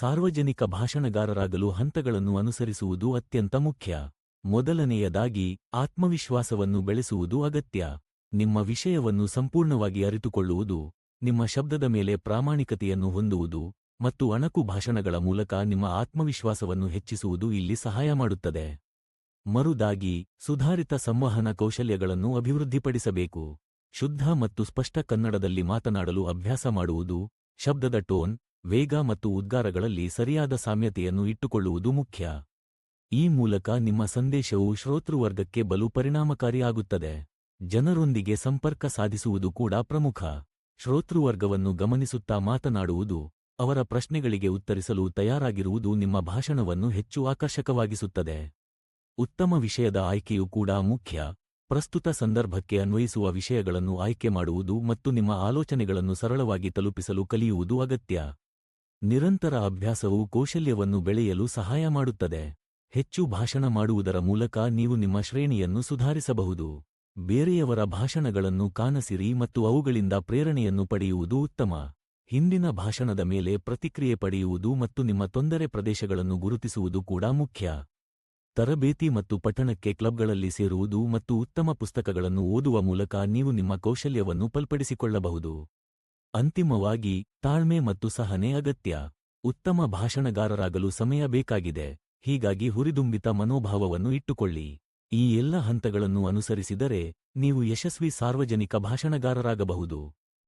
ಸಾರ್ವಜನಿಕ ಭಾಷಣಗಾರರಾಗಲು ಹಂತಗಳನ್ನು ಅನುಸರಿಸುವುದು ಅತ್ಯಂತ ಮುಖ್ಯ. ಮೊದಲನೆಯದಾಗಿ, ಆತ್ಮವಿಶ್ವಾಸವನ್ನು ಬೆಳೆಸುವುದು ಅಗತ್ಯ. ನಿಮ್ಮ ವಿಷಯವನ್ನು ಸಂಪೂರ್ಣವಾಗಿ ಅರಿತುಕೊಳ್ಳುವುದು, ನಿಮ್ಮ ಶಬ್ದದ ಮೇಲೆ ಪ್ರಾಮಾಣಿಕತೆಯನ್ನು ಹೊಂದುವುದು, ಮತ್ತು ಅಣಕು ಭಾಷಣಗಳ ಮೂಲಕ ನಿಮ್ಮ ಆತ್ಮವಿಶ್ವಾಸವನ್ನು ಹೆಚ್ಚಿಸುವುದು ಇಲ್ಲಿ ಸಹಾಯ ಮಾಡುತ್ತದೆ. ಮರುದಾಗಿ, ಸುಧಾರಿತ ಸಂವಹನ ಕೌಶಲ್ಯಗಳನ್ನು ಅಭಿವೃದ್ಧಿಪಡಿಸಬೇಕು. ಶುದ್ಧ ಮತ್ತು ಸ್ಪಷ್ಟ ಕನ್ನಡದಲ್ಲಿ ಮಾತನಾಡಲು ಅಭ್ಯಾಸ ಮಾಡುವುದು, ಶಬ್ದದ ಟೋನ್ ವೇಗ ಮತ್ತು ಉದ್ಗಾರಗಳಲ್ಲಿ ಸರಿಯಾದ ಸಾಮ್ಯತೆಯನ್ನು ಇಟ್ಟುಕೊಳ್ಳುವುದು ಮುಖ್ಯ. ಈ ಮೂಲಕ ನಿಮ್ಮ ಸಂದೇಶವು ಶ್ರೋತೃವರ್ಗಕ್ಕೆ ಬಲು ಪರಿಣಾಮಕಾರಿಯಾಗುತ್ತದೆ. ಜನರೊಂದಿಗೆ ಸಂಪರ್ಕ ಸಾಧಿಸುವುದು ಕೂಡ ಪ್ರಮುಖ. ಶ್ರೋತೃವರ್ಗವನ್ನು ಗಮನಿಸುತ್ತಾ ಮಾತನಾಡುವುದು, ಅವರ ಪ್ರಶ್ನೆಗಳಿಗೆ ಉತ್ತರಿಸಲು ತಯಾರಾಗಿರುವುದು ನಿಮ್ಮ ಭಾಷಣವನ್ನು ಹೆಚ್ಚು ಆಕರ್ಷಕವಾಗಿಸುತ್ತದೆ. ಉತ್ತಮ ವಿಷಯದ ಆಯ್ಕೆಯೂ ಕೂಡ ಮುಖ್ಯ. ಪ್ರಸ್ತುತ ಸಂದರ್ಭಕ್ಕೆ ಅನ್ವಯಿಸುವ ವಿಷಯಗಳನ್ನು ಆಯ್ಕೆ ಮಾಡುವುದು ಮತ್ತು ನಿಮ್ಮ ಆಲೋಚನೆಗಳನ್ನು ಸರಳವಾಗಿ ತಲುಪಿಸಲು ಕಲಿಯುವುದು ಅಗತ್ಯ. ನಿರಂತರ ಅಭ್ಯಾಸವು ಕೌಶಲ್ಯವನ್ನು ಬೆಳೆಯಲು ಸಹಾಯ ಮಾಡುತ್ತದೆ. ಹೆಚ್ಚು ಭಾಷಣ ಮಾಡುವುದರ ಮೂಲಕ ನೀವು ನಿಮ್ಮ ಶ್ರೇಣಿಯನ್ನು ಸುಧಾರಿಸಬಹುದು. ಬೇರೆಯವರ ಭಾಷಣಗಳನ್ನು ಕಾನಸಿರಿ ಮತ್ತು ಅವುಗಳಿಂದ ಪ್ರೇರಣೆಯನ್ನು ಪಡೆಯುವುದು ಉತ್ತಮ. ಹಿಂದಿನ ಭಾಷಣದ ಮೇಲೆ ಪ್ರತಿಕ್ರಿಯೆ ಪಡೆಯುವುದು ಮತ್ತು ನಿಮ್ಮ ತೊಂದರೆ ಪ್ರದೇಶಗಳನ್ನು ಗುರುತಿಸುವುದು ಕೂಡ ಮುಖ್ಯ. ತರಬೇತಿ ಮತ್ತು ಪಠಣಕ್ಕೆ ಕ್ಲಬ್ಗಳಲ್ಲಿ ಸೇರುವುದು ಮತ್ತು ಉತ್ತಮ ಪುಸ್ತಕಗಳನ್ನು ಓದುವ ಮೂಲಕ ನೀವು ನಿಮ್ಮ ಕೌಶಲ್ಯವನ್ನು ಬಲಪಡಿಸಿಕೊಳ್ಳಬಹುದು ಅಂತಿಮವಾಗಿ ತಾಳ್ಮೆ ಮತ್ತು ಸಹನೆ ಅಗತ್ಯ. ಉತ್ತಮ ಭಾಷಣಗಾರರಾಗಲು ಸಮಯ ಬೇಕಾಗಿದೆ. ಹೀಗಾಗಿ ಹುರಿದುಂಬಿತ ಮನೋಭಾವವನ್ನು ಇಟ್ಟುಕೊಳ್ಳಿ. ಈ ಎಲ್ಲ ಹಂತಗಳನ್ನು ಅನುಸರಿಸಿದರೆ ನೀವು ಯಶಸ್ವಿ ಸಾರ್ವಜನಿಕ ಭಾಷಣಗಾರರಾಗಬಹುದು.